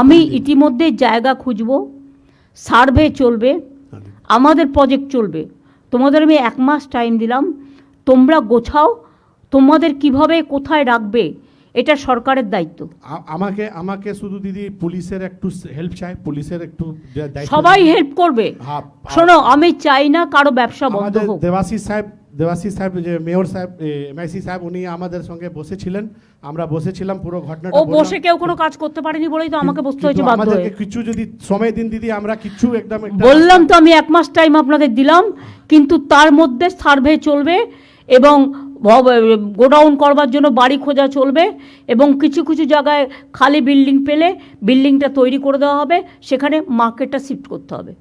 আমি ইতিমধ্যে জায়গা খুঁজব সার্ভে চলবে আমাদের প্রজেক্ট চলবে। তোমাদের আমি এক মাস টাইম দিলাম তোমরা গোছাও তোমাদের কীভাবে কোথায় রাখবে এটা সরকারের দায়িত্ব। আমাকে আমাকে শুধু দিদি পুলিশের একটু হেল্প চাই পুলিশের একটু সবাই হেল্প করবে। হ্যাঁ, শোনো আমি চাই না কারও ব্যবসা বন্ধ হোক। দেবাশিস সাহেব দেবাশিস সাহেব যে মেয়র সাহেব এমআইসি সাহেব উনি আমাদের সঙ্গে বসেছিলেন। আমরা বসেছিলাম পুরো ঘটনাটা ও বসে কেউ কোনো কাজ করতে পারেনি বলেই তো আমাকে বসতে হয়েছে বাধ্য হয়ে। কিছু যদি সময় দিন দিদি আমরা কিছু একদম বললাম তো আমি এক মাস টাইম আপনাদের দিলাম কিন্তু তার মধ্যে সার্ভে চলবে এবং গোডাউন করবার জন্য বাড়ি খোঁজা চলবে এবং কিছু কিছু জায়গায় খালি বিল্ডিং পেলে বিল্ডিংটা তৈরি করে দেওয়া হবে সেখানে মার্কেটটা শিফট করতে হবে।